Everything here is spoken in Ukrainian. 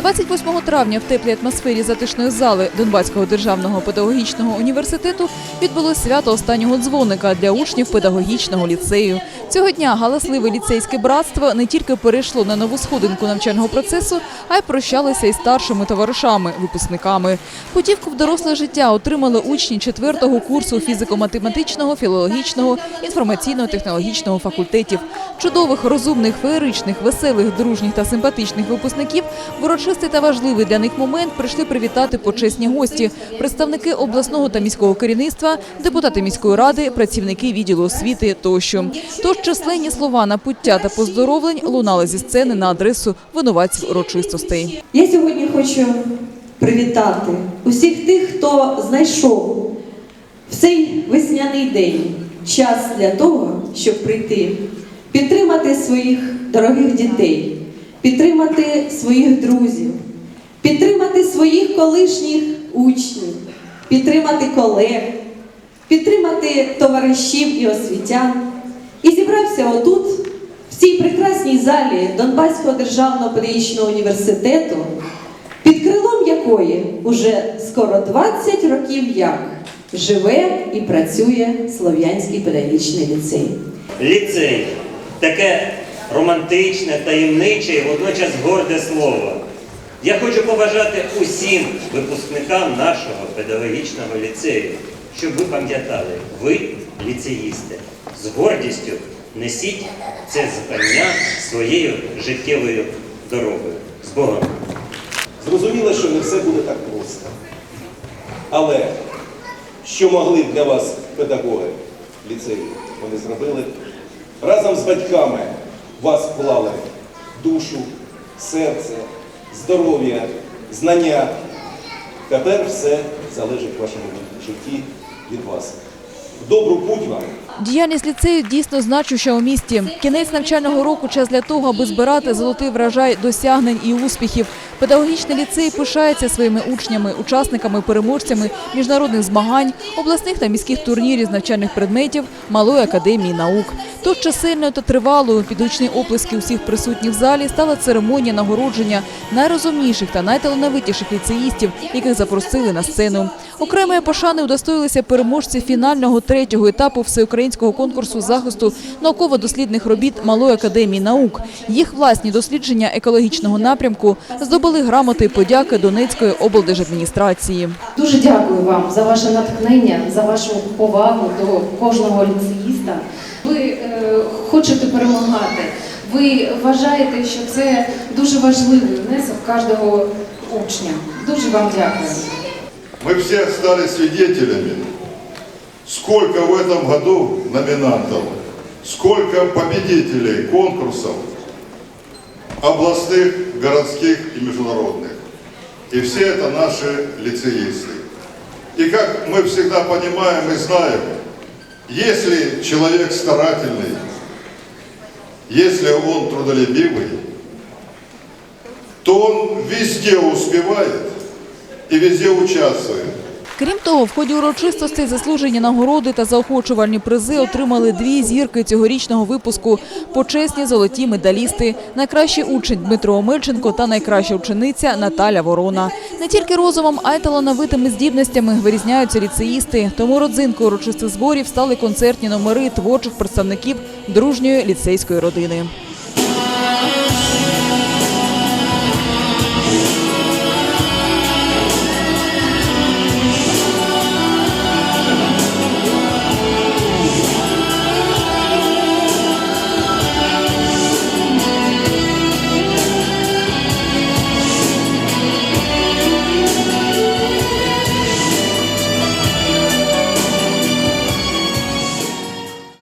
28 травня в теплій атмосфері затишної зали Донбаського державного педагогічного університету відбулось свято останнього дзвоника для учнів педагогічного ліцею. Цього дня галасливе ліцейське братство не тільки перейшло на нову сходинку навчального процесу, а й прощалися із старшими товаришами, випускниками. Путівку в доросле життя отримали учні четвертого курсу фізико-математичного, філологічного, інформаційно-технологічного факультетів. Чудових, розумних, феєричних, веселих, дружніх та симпатичних випускників в урочистий та важливий для них момент прийшли привітати почесні гості, представники обласного та міського керівництва, депутати міської ради, працівники відділу освіти тощо. Тож численні слова на пуття та поздоровлень лунали зі сцени на адресу винуватців урочистостей. Я сьогодні хочу привітати усіх тих, хто знайшов в цей весняний день час для того, щоб прийти, підтримати своїх дорогих дітей, підтримати своїх друзів, підтримати своїх колишніх учнів, підтримати колег, підтримати товаришів і освітян. І зібрався отут, в цій прекрасній залі Донбаського державного педагогічного університету, під крилом якої уже скоро 20 років як живе і працює Слов'янський педагогічний ліцей. Ліцей таке романтичне, таємниче і водночас горде слово. Я хочу побажати усім випускникам нашого педагогічного ліцею, щоб ви пам'ятали, ви ліцеїсти, з гордістю несіть це звання своєю життєвою дорогою. З Богом! Зрозуміло, що не все буде так просто. Але що могли б для вас педагоги ліцею, вони зробили. Разом з батьками вас вклали душу, серце, здоров'я, знання. Тепер все залежить в вашому житті від вас. Добру путь вам! Діяльність ліцею дійсно значуща у місті. Кінець навчального року час для того, аби збирати золотий врожай досягнень і успіхів. Педагогічний ліцей пишається своїми учнями, учасниками, переможцями міжнародних змагань, обласних та міських турнірів з навчальних предметів Малої академії наук. Тож чисельною та тривалою під гучні оплески усіх присутніх в залі стала церемонія нагородження найрозумніших та найталановитіших ліцеїстів, яких запросили на сцену. Окремої пошани удостоїлися переможці фінального третього етапу всеукраїнського конкурсу захисту науково-дослідних робіт Малої академії наук. Їх власні дослідження екологічного напрямку здобули грамоти і подяки Донецької облдержадміністрації. Дуже дякую вам за ваше натхнення, за вашу повагу до кожного ліцеїста. Ви е, хочете перемагати. Ви вважаєте, що це дуже важливий внесок кожного учня. Дуже вам дякую. Мы все стали свидетелями, сколько в этом году номинантов, сколько победителей конкурсов областных, городских и международных. И все это наши лицеисты. И как мы всегда понимаем и знаем, если человек старательный, если он трудолюбивый, то он везде успевает и везде участвует. Крім того, в ході урочистостей заслужені нагороди та заохочувальні призи отримали дві зірки цьогорічного випуску – почесні золоті медалісти, найкращий учень Дмитро Омельченко та найкраща учениця Наталя Ворона. Не тільки розумом, а й талановитими здібностями вирізняються ліцеїсти. Тому родзинкою урочистих зборів стали концертні номери творчих представників дружньої ліцейської родини.